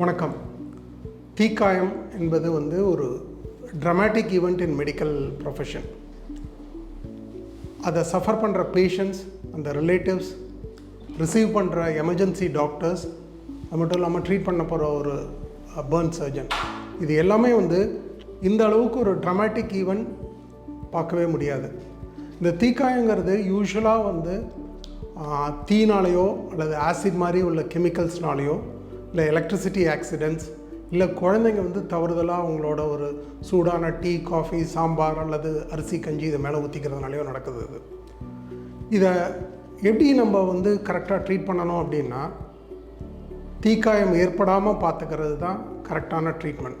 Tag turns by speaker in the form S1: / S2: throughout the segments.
S1: வணக்கம். தீக்காயம் என்பது வந்து ஒரு traumatic event in medical profession அதை சஃபர் பண்ணுற பேஷண்ட்ஸ் அந்த ரிலேட்டிவ்ஸ் ரிசீவ் பண்ணுற எமர்ஜென்சி டாக்டர்ஸ் அது மட்டும் இல்லாமல் ட்ரீட் பண்ண போகிற ஒரு பேர்ன் சர்ஜன் இது எல்லாமே வந்து இந்த அளவுக்கு ஒரு ட்ரமாட்டிக் ஈவெண்ட் பார்க்கவே முடியாது. இந்த தீக்காயங்கிறது யூஸ்வலாக வந்து தீனாலேயோ அல்லது ஆசிட் மாதிரி உள்ள கெமிக்கல்ஸ்னாலேயோ இல்லை எலக்ட்ரிசிட்டி ஆக்சிடென்ட்ஸ் இல்லை குழந்தைங்க வந்து தவறுதலாக அவங்களோட ஒரு சூடான டீ காஃபி சாம்பார் அல்லது அரிசி கஞ்சி இதை மேலே ஊற்றிக்கிறதுனாலையோ நடக்குது இது இதை எப்படி நம்ம வந்து கரெக்டாக ட்ரீட் பண்ணணும் அப்படின்னா தீக்காயம் ஏற்படாமல் பார்த்துக்கிறது தான் கரெக்டான ட்ரீட்மெண்ட்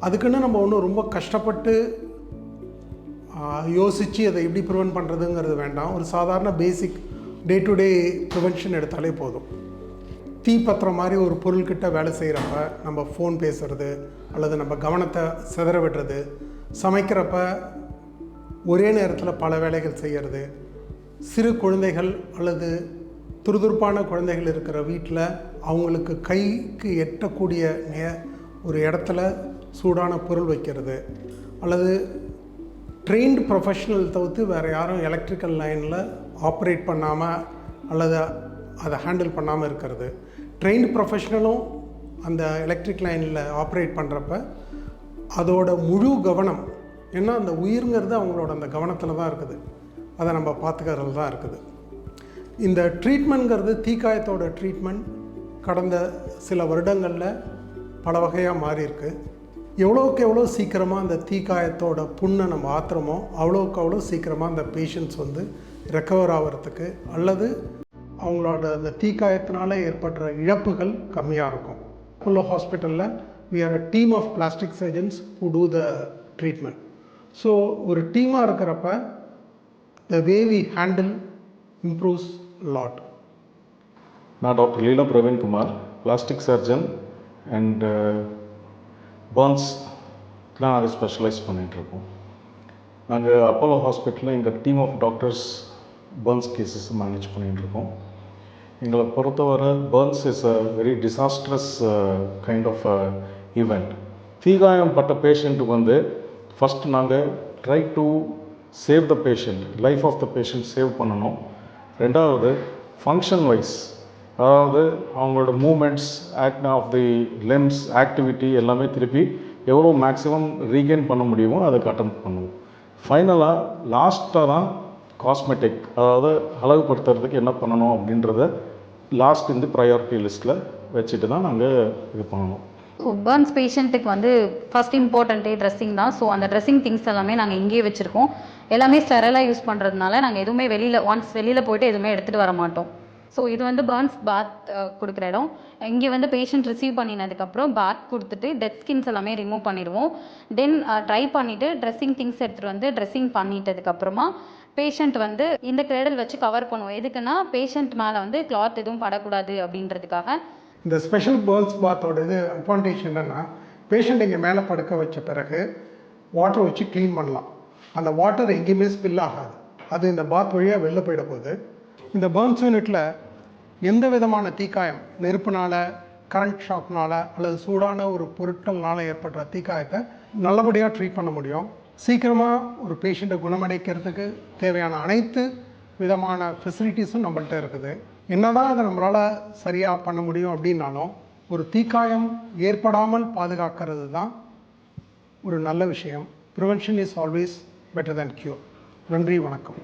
S1: அதுக்குன்னு நம்ம ஒன்றும் ரொம்ப கஷ்டப்பட்டு யோசித்து அதை எப்படி ப்ரிவென்ட் பண்ணுறதுங்கிறது வேண்டாம். ஒரு சாதாரண பேசிக் டே டு டே ப்ரிவென்ஷன் எடுத்தாலே போதும். தீ பத்திரம் மாதிரி ஒரு பொருள்கிட்ட வேலை செய்கிறப்ப நம்ம ஃபோன் பேசுகிறது அல்லது நம்ம கவனத்தை சிதற விடுறது சமைக்கிறப்ப ஒரே நேரத்தில் பல வேலைகள் செய்கிறது சிறு குழந்தைகள் அல்லது துருதுருப்பான குழந்தைகள் இருக்கிற வீட்டில் அவங்களுக்கு கைக்கு எட்டக்கூடிய நே ஒரு இடத்துல சூடான பொருள் வைக்கிறது அல்லது ட்ரெயின்டு ப்ரொஃபஷனல் தவிர்த்து வேறு யாரும் எலக்ட்ரிக்கல் லைனில் ஆப்ரேட் பண்ணாமல் அல்லது அதை ஹேண்டில் பண்ணாமல் இருக்கிறது. ட்ரெயின்டு ப்ரொஃபஷனலும் அந்த எலக்ட்ரிக் லைனில் ஆப்ரேட் பண்ணுறப்ப அதோட முழு கவனம் ஏன்னா அந்த உயிர்ங்கிறது அவங்களோட அந்த கவனத்தில் தான் இருக்குது. அதை நம்ம பார்த்துக்கறதுல தான் இருக்குது. இந்த ட்ரீட்மெண்ட்ங்கிறது தீக்காயத்தோட ட்ரீட்மெண்ட் கடந்த சில வருடங்களில் பல வகையாக மாறியிருக்கு. எவ்வளோக்கு எவ்வளோ சீக்கிரமாக அந்த தீக்காயத்தோட புண்ணை நம்ம ஆத்துறோமோ அவ்வளோக்கு அவ்வளோ சீக்கிரமாக அந்த பேஷண்ட்ஸ் வந்து ரெக்கவர் ஆகிறதுக்கு அல்லது அவங்களோட அந்த தீக்காயத்தினால ஏற்படுற இழப்புகள் கம்மியாக இருக்கும். அப்போலோ ஹாஸ்பிட்டலில் we are a team of plastic surgeons who do the treatment so ஒரு டீமாக இருக்கிறப்ப the way we handle improves lot
S2: நான் doctor Leela Praveenkumar plastic uh, surgeon and burns தான் நாங்கள் ஸ்பெஷலைஸ் பண்ணிகிட்ருக்கோம் நாங்கள் அப்போலோ ஹாஸ்பிட்டலில் எங்கள் team of doctors burns cases manage பண்ணிகிட்ருக்கோம் எங்களை பொறுத்தவரை burns is a very disastrous kind of event தீகாயம் பட்ட பேஷண்ட்டுக்கு வந்து ஃபஸ்ட் நாங்கள் try to save the patient life of the patient save பண்ணணும். ரெண்டாவது ஃபங்க்ஷன் வைஸ் அதாவது அவங்களோட movements act of the limbs activity எல்லாமே திருப்பி எவ்வளோ மேக்ஸிமம் ரீகெயின் பண்ண முடியுமோ அதுக்கு அட்டன் பண்ணுவோம். ஃபைனலாக லாஸ்ட்டாக தான் காஸ்மெட்டிக் அதாவது அழகுபடுத்துறதுக்கு என்ன பண்ணணும் அப்படின்றத லாஸ்ட் இந்த ப்ரையாரிட்டி லிஸ்ட்டில் வச்சுட்டு தான் நாங்கள் இது பண்ணணும்.
S3: பர்ன்ஸ் பேஷண்ட்டுக்கு வந்து ஃபர்ஸ்ட் இம்பார்ட்டண்ட்டே ட்ரெஸ்ஸிங் தான். ஸோ அந்த ட்ரெஸ்ஸிங் திங்ஸ் எல்லாமே நாங்கள் இங்கேயே வச்சுருக்கோம். எல்லாமே ஸ்டெரலாக யூஸ் பண்ணுறதுனால நாங்கள் எதுவுமே வெளியில் ஒன்ஸ் வெளியில் போயிட்டு எதுவுமே எடுத்துகிட்டு வர மாட்டோம். ஸோ இது வந்து பர்ன்ஸ் பாத் கொடுக்குற இடம். இங்கே வந்து பேஷண்ட் ரிசீவ் பண்ணினதுக்கப்புறம் பாத் கொடுத்துட்டு டெட் ஸ்கின்ஸ் எல்லாமே ரிமூவ் பண்ணிடுவோம். தென் ட்ரை பண்ணிவிட்டு ட்ரெஸ்ஸிங் திங்ஸ் எடுத்துகிட்டு வந்து ட்ரெஸ்ஸிங் பண்ணிட்டதுக்கப்புறமா பேஷண்ட் வந்து இந்த கிரேடல் வச்சு கவர் பண்ணுவோம் எதுக்குன்னா பேஷண்ட் மேலே வந்து கிளாத் எதுவும் படக்கூடாது அப்படின்றதுக்காக.
S1: இந்த ஸ்பெஷல் பேர்ன்ஸ் பாத்தோட இது அட்வான்டேஜ் என்னென்னா பேஷண்ட் இங்கே மேலே படுக்க வச்ச பிறகு வாட்டர் வச்சு க்ளீன் பண்ணலாம். அந்த வாட்டர் எங்கேயுமே ஸ்பில் ஆகாது. அது இந்த பாத் வழியாக வெளில போயிட போகுது. இந்த பேர்ன்ஸ் யூனிட்டில் எந்த விதமான தீக்காயம்? நெருப்புனால கரண்ட் ஷாக்னால அல்லது சூடான ஒரு பொருட்கள்னால ஏற்படுற தீக்காயத்தை நல்லபடியாக ட்ரீட் பண்ண முடியும். சீக்கிரமாக ஒரு பேஷண்ட்டை குணமடைக்கிறதுக்கு தேவையான அனைத்து விதமான ஃபெசிலிட்டிஸும் நம்மள்கிட்ட இருக்குது. என்ன தான் அதை நம்மளால் சரியாக பண்ண முடியும் அப்படின்னாலும் ஒரு தீக்காயம் ஏற்படாமல் பாதுகாக்கிறது தான் ஒரு நல்ல விஷயம். Prevention is always better than cure நன்றி வணக்கம்.